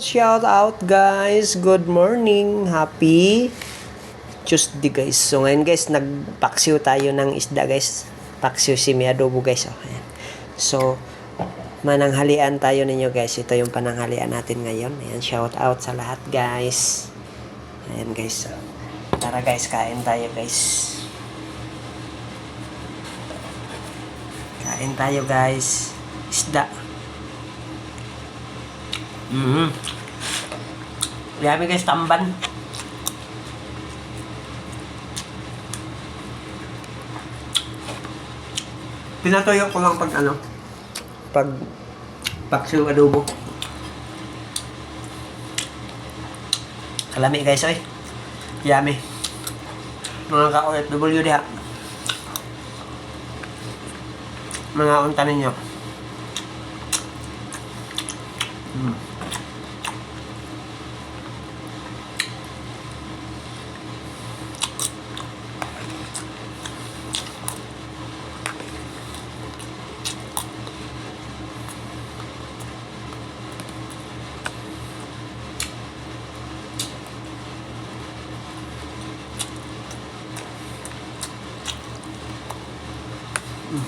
Shout out guys, good morning, happy Tuesday guys. So ngayon guys, nagpaksiw tayo ng isda guys. Paksiw si adobo guys. Oh, ayan. So, mananghalian tayo ninyo guys. Ito yung pananghalian natin ngayon. Ayan, shout out sa lahat guys. Ayan guys. So, tara guys, kain tayo guys. Kain tayo guys. Isda. Mm. Yummy guys, tamban. Pinatuyo ko lang pag ano, pag paksiw adobo. Kalami guys, oy. Yummy. Mga ka-OFW diha. Mga unta ninyo. Mm. Busy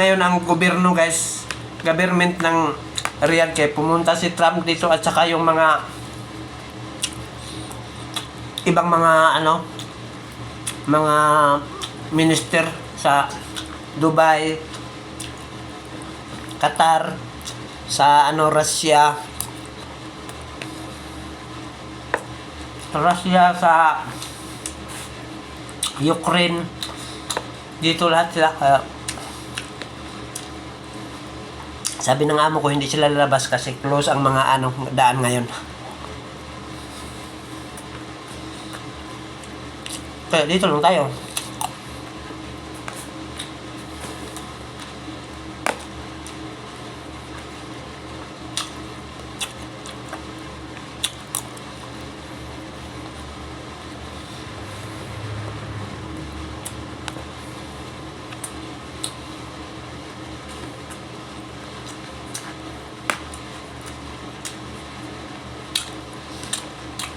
ngayon ang gobyerno guys. Government ng Riyadh kaya pumunta si Trump dito at saka yung mga ibang mga ano mga minister sa Dubai Qatar sa ano Russia Russia sa Ukraine dito lahat sila kaya sabi ng amo ko hindi sila lalabas kasi close ang mga ano daan ngayon. Kaya dito lang tayo.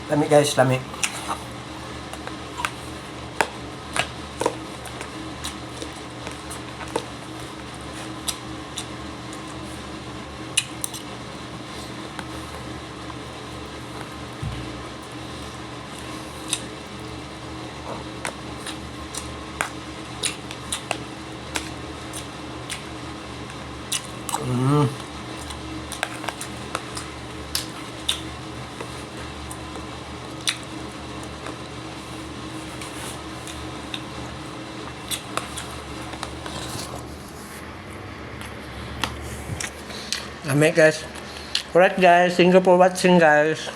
Lami guys, lami. Mm. Lami guys. Alright guys, thank you for watching guys.